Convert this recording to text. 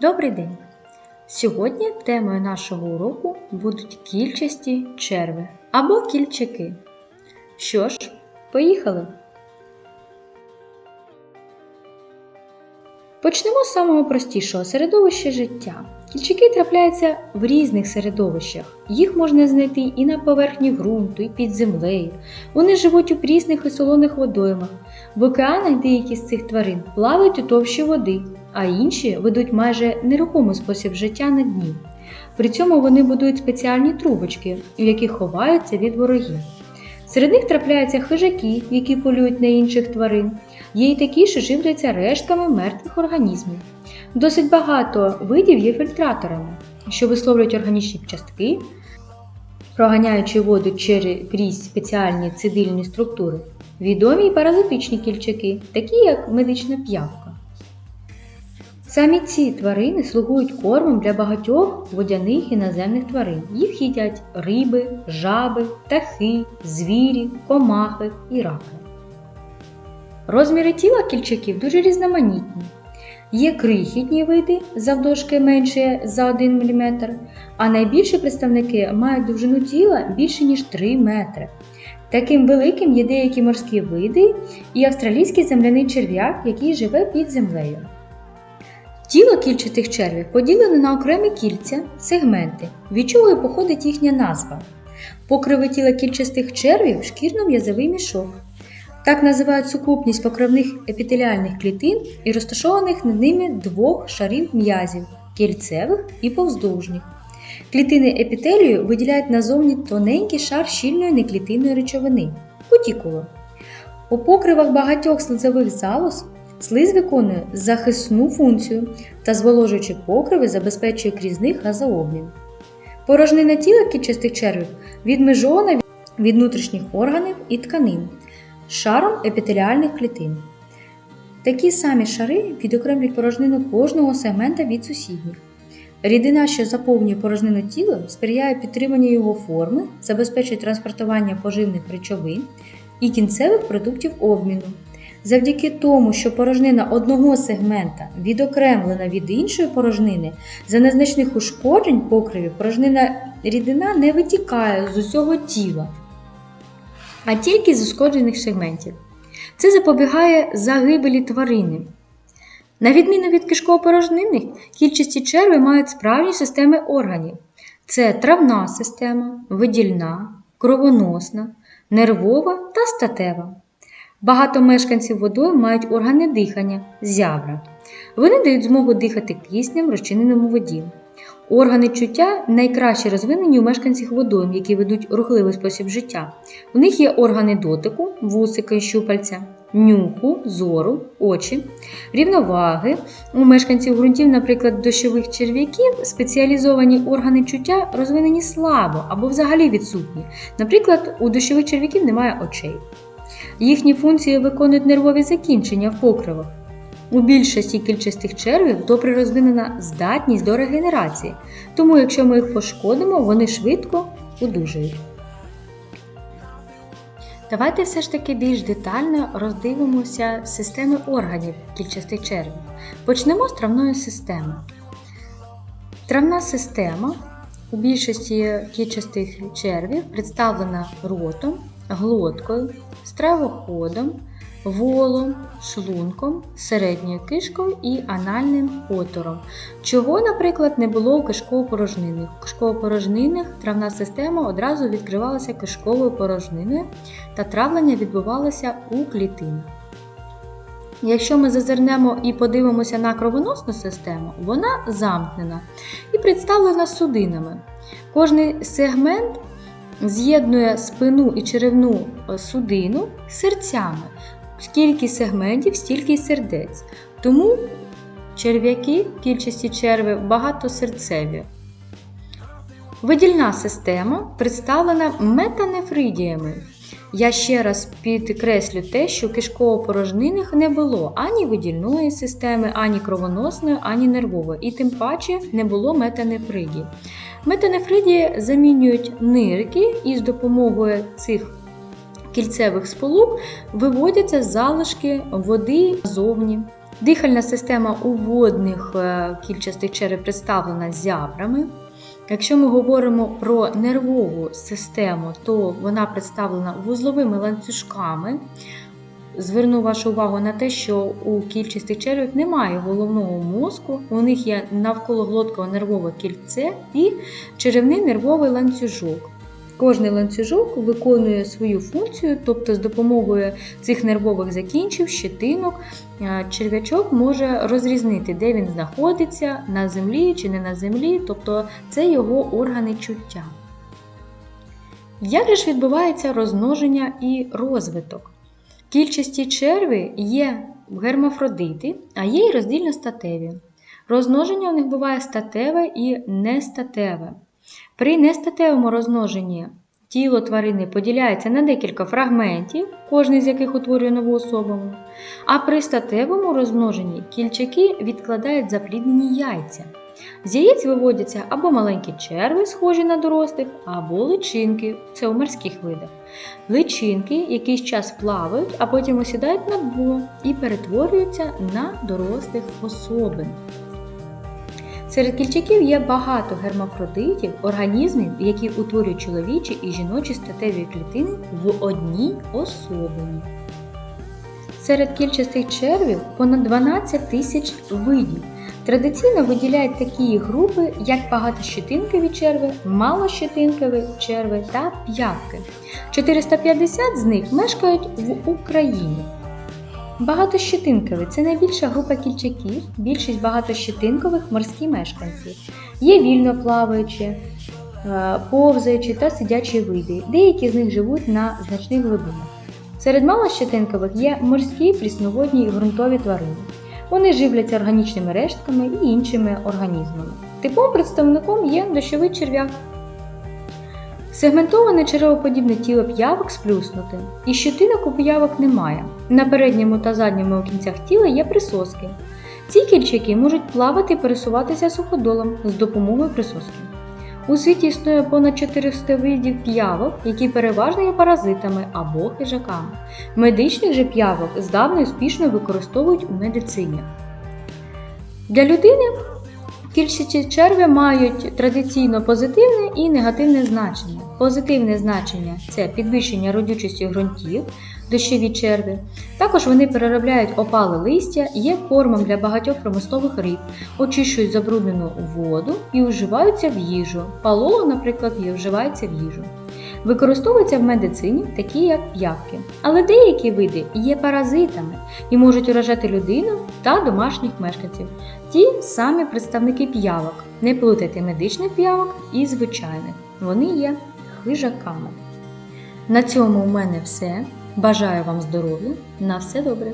Добрий день! Сьогодні темою нашого уроку будуть кільчасті черви або кільчаки. Що ж, поїхали! Почнемо з самого простішого середовища життя. Кільчаки трапляються в різних середовищах. Їх можна знайти і на поверхні ґрунту, і під землею. Вони живуть у прісних і солоних водоймах. В океанах деякі з цих тварин плавають у товщі води, а інші ведуть майже нерухомий спосіб життя на дні. При цьому вони будують спеціальні трубочки, у яких ховаються від ворогів. Серед них трапляються хижаки, які полюють на інших тварин. Є й такі, що живляться рештками мертвих організмів. Досить багато видів є фільтраторами, що висловлюють органічні частки, проганяючи воду через крізь спеціальні цидильні структури. Відомі й паразитичні кільчаки, такі як медична п'явка. Самі ці тварини слугують кормом для багатьох водяних і наземних тварин. Їх їдять риби, жаби, птахи, звірі, комахи і раки. Розміри тіла кільчаків дуже різноманітні. Є крихітні види завдовжки менше за 1 мм, а найбільші представники мають довжину тіла більше ніж 3 метри. Таким великим є деякі морські види і австралійський земляний черв'як, який живе під землею. Тіло кільчатих червів поділено на окремі кільця, сегменти, від чого і походить їхня назва. Покриви тіла кільчастих червів шкірно-м'язовий мішок. Так називають сукупність покривних епітеліальних клітин і розташованих над ними двох шарів м'язів кільцевих і повздовжніх. Клітини епітелію виділяють назовні тоненький шар щільної неклітинної речовини кутікулу. У покривах багатьох слизових залоз слиз виконує захисну функцію та зволожуючи покриви забезпечує крізь них газообмін. Порожнина тіла кільчастих червів відмежована від внутрішніх органів і тканин шаром епітеліальних клітин. Такі самі шари відокремлюють порожнину кожного сегмента від сусідніх. Рідина, що заповнює порожнину тіла, сприяє підтриманню його форми, забезпечує транспортування поживних речовин і кінцевих продуктів обміну. Завдяки тому, що порожнина одного сегмента відокремлена від іншої порожнини, за незначних ушкоджень покривів порожнина рідина не витікає з усього тіла, а тільки з ушкоджених сегментів. Це запобігає загибелі тварини. На відміну від кишково-порожнинних, кільчасті черви мають справжні системи органів. Це травна система, видільна, кровоносна, нервова та статева. Багато мешканців водою мають органи дихання зябра. Вони дають змогу дихати киснем, розчиненим у воді. Органи чуття найкраще розвинені у мешканців водойм, які ведуть рухливий спосіб життя. У них є органи дотику, вусика і щупальця, нюху, зору, очі, рівноваги. У мешканців ґрунтів, наприклад, дощових черв'яків, спеціалізовані органи чуття розвинені слабо або взагалі відсутні. Наприклад, у дощових черв'яків немає очей. Їхні функції виконують нервові закінчення в покривах. У більшості кільчастих червів добре розвинена здатність до регенерації, тому якщо ми їх пошкодимо, вони швидко одужають. Давайте все ж таки більш детально роздивимося системи органів кільчастих червів. Почнемо з травної системи. Травна система у більшості кільчастих червів представлена ротом, глоткою, стравоходом, волом, шлунком, середньою кишкою і анальним отором, чого, наприклад, не було у кишково-порожнинних. У кишково-порожнинних травна система одразу відкривалася кишковою порожниною та травлення відбувалося у клітинах. Якщо ми зазирнемо і подивимося на кровоносну систему, вона замкнена і представлена судинами. Кожний сегмент з'єднує спину і черевну судину серцями. Скільки сегментів, стільки й сердець. Тому черв'яки, кільчасті черви багатосерцеві. Видільна система представлена метанефридіями. Я ще раз підкреслю те, що кишково-порожнинних не було ані видільної системи, ані кровоносної, ані нервової, і тим паче не було метанефридії. Метанефридії замінюють нирки і з допомогою цих кільцевих сполук виводяться залишки води зовні Дихальна система у водних е, кільчастих череп представлена зябрами. Якщо ми говоримо про нервову систему, то вона представлена вузловими ланцюжками. Зверну вашу увагу на те, що у кільчастих червів немає головного мозку, у них є навкологлоткове нервове кільце і черевний нервовий ланцюжок. Кожний ланцюжок виконує свою функцію, тобто з допомогою цих нервових закінчив, щетинок, е, черв'ячок може розрізнити, де він знаходиться, на землі чи не на землі, тобто це його органи чуття. Як же ж відбувається розмноження і розвиток? Кільчасті черви є гермафродити, а є й роздільностатеві. Розмноження у них буває статеве і нестатеве. При нестатевому розмноженні тіло тварини поділяється на декілька фрагментів, кожний з яких утворює нову особу. А при статевому розмноженні кільчаки відкладають запліднені яйця. З яєць виводяться або маленькі черви, схожі на дорослих, або личинки це у морських видах. Личинки якийсь час плавають, а потім осідають на дно і перетворюються на дорослих особин. Серед кільчаків є багато гермафродитів, організмів, які утворюють чоловічі і жіночі статеві клітини в одній особині. Серед кільчастих червів понад 12 тисяч видів. Традиційно виділяють такі групи, як багатощетинкові черви, малощетинкові черви та п'явки. 450 з них мешкають в Україні. Багатощетинкові це найбільша група кільчаків, більшість багатощетинкових морські мешканці. Є вільно плаваючі, е, повзаючі та сидячі види. Деякі з них живуть на значних глибинах. Серед малощетинкових є морські, прісноводні і ґрунтові тварини. Вони живляться органічними рештками і іншими організмами. Типовим представником є дощовий черв'як. Сегментоване черевоподібне тіло п'явок сплюснуте, і щетинок у п'явок немає. На передньому та задньому кінцях тіла є присоски. Ці кільчаки можуть плавати і пересуватися суходолом з допомогою присоски. У світі існує понад 400 видів п'явок, які переважно є паразитами або хижаками. Медичних же п'явок здавна успішно використовують у медицині. Для людини кільчаті черви мають традиційно позитивне і негативне значення. Позитивне значення це підвищення родючості ґрунтів, дощові черви. Також вони переробляють опале листя, є кормом для багатьох промислових риб, очищують забруднену воду і вживаються в їжу. Палоло, наприклад, вживається в їжу. Використовуються в медицині такі як п'явки, але деякі види є паразитами і можуть уражати людину та домашніх мешканців. Ті самі представники п'явок. Не плутайте медичних п'явок і звичайних. Вони є хижаками. На цьому у мене все. Бажаю вам здоров'я. На все добре!